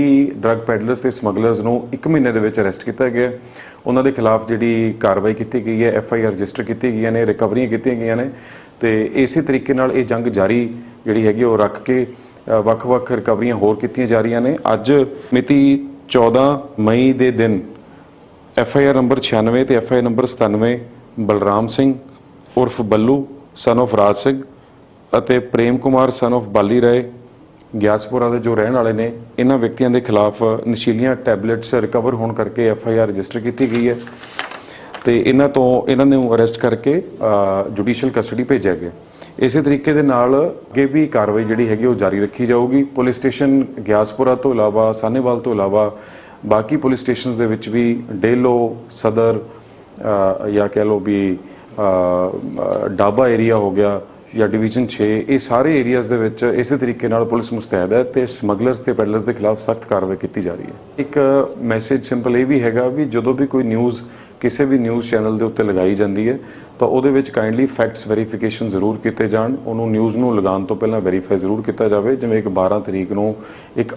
Drug peddlers ਤੇ smugglers ਨੂੰ 1 ਮਹੀਨੇ ਦੇ ਵਿੱਚ ਅਰੈਸਟ ਕੀਤਾ ਗਿਆ ਉਹਨਾਂ ਦੇ ਖਿਲਾਫ ਜਿਹੜੀ ਕਾਰਵਾਈ ਕੀਤੀ ਗਈ ਹੈ ਐਫ ਆਈ ਆਰ ਰਜਿਸਟਰ ਕੀਤੀ ਗਈਆਂ ਨੇ ਰਿਕਵਰੀਆਂ ਕੀਤੀਆਂ ਗਈਆਂ ਨੇ ਤੇ ਇਸੇ ਤਰੀਕੇ ਨਾਲ ਇਹ ਜੰਗ ਜਾਰੀ ਜਿਹੜੀ ਹੈਗੀ ਉਹ ਰੱਖ ਕੇ ਵੱਖ-ਵੱਖ ਰਿਕਵਰੀਆਂ ਹੋਰ ਕੀਤੀਆਂ ਜਾ ਰਹੀਆਂ ਨੇ। ਅੱਜ ਮਿਤੀ 14 ਮਈ ਦੇ ਦਿਨ ਐਫ ਆਈ ਆਰ ਨੰਬਰ 96 ਤੇ F I R number 97 Balram Singh, ਉਰਫ ਬੱਲੂ ਸਨ of ਰਾਜ ਸਿੰਘ ਅਤੇ ਪ੍ਰੇਮ ਕੁਮਾਰ ਸਨ of ਬਾਲੀ ਰਾਏ ਗਿਆਸਪੁਰਾ ਦੇ ਜੋ ਰਹਿਣ ਵਾਲੇ ਨੇ, ਇਹਨਾਂ ਵਿਅਕਤੀਆਂ ਦੇ ਖਿਲਾਫ ਨਸ਼ੀਲੀਆਂ ਟੈਬਲੇਟਸ ਰਿਕਵਰ ਹੋਣ ਕਰਕੇ ਐਫ ਆਈ ਆਰ ਰਜਿਸਟਰ ਕੀਤੀ ਗਈ ਹੈ। ਤੇ ਇਹਨਾਂ ਤੋਂ ਇਹਨਾਂ ਨੂੰ ਅਰੈਸਟ ਕਰਕੇ ਜੁਡੀਸ਼ੀਅਲ ਕਸਟਡੀ ਭੇਜਿਆ ਗਿਆ। ਇਸੇ ਤਰੀਕੇ ਦੇ ਨਾਲ ਅੱਗੇ ਵੀ ਕਾਰਵਾਈ ਜਿਹੜੀ ਹੈਗੀ ਉਹ ਜਾਰੀ ਰੱਖੀ ਜਾਊਗੀ। ਪੁਲਿਸ ਸਟੇਸ਼ਨ ਗਿਆਸਪੁਰਾ ਤੋਂ ਇਲਾਵਾ ਸਾਨੇਵਾਲ ਤੋਂ ਇਲਾਵਾ, ਬਾਕੀ ਪੁਲਿਸ ਸਟੇਸ਼ਨਸ ਦੇ ਵਿੱਚ ਵੀ ਡੇਲੋ, ਸਦਰ ਜਾਂ ਕਹਿ ਲਓ ਵੀ ਡਾਬਾ ਏਰੀਆ ਹੋ ਗਿਆ ਜਾਂ ਡਿਵੀਜ਼ਨ 6 ਇਹ ਸਾਰੇ ਏਰੀਆਜ਼ ਦੇ ਵਿੱਚ ਇਸੇ ਤਰੀਕੇ ਨਾਲ ਪੁਲਿਸ ਮੁਸਤੈਦ ਹੈ ਤੇ ਸਮਗਲਰਸ ਤੇ ਪੈਡਲਰਸ ਦੇ ਖਿਲਾਫ ਸਖਤ ਕਾਰਵਾਈ ਕੀਤੀ ਜਾ ਰਹੀ ਹੈ। ਇੱਕ ਮੈਸੇਜ ਸਿੰਪਲ ਇਹ ਵੀ ਹੈਗਾ ਵੀ ਜਦੋਂ ਵੀ ਕੋਈ ਨਿਊਜ਼ ਕਿਸੇ ਵੀ ਨਿਊਜ਼ ਚੈਨਲ ਦੇ ਉੱਤੇ ਲਗਾਈ ਜਾਂਦੀ ਹੈ, ਤਾਂ ਉਹਦੇ ਵਿੱਚ ਕਾਈਂਡਲੀ ਫੈਕਟਸ ਵੈਰੀਫਿਕੇਸ਼ਨ ਜ਼ਰੂਰ ਕੀਤੇ ਜਾਣ, ਉਹਨੂੰ ਨਿਊਜ਼ ਨੂੰ ਲਗਾਉਣ ਤੋਂ ਪਹਿਲਾਂ ਵੈਰੀਫਾਈ ਜ਼ਰੂਰ ਕੀਤਾ ਜਾਵੇ, ਜਿਵੇਂ ਇੱਕ 12 ਤਰੀਕ ਨੂੰ ਇੱਕ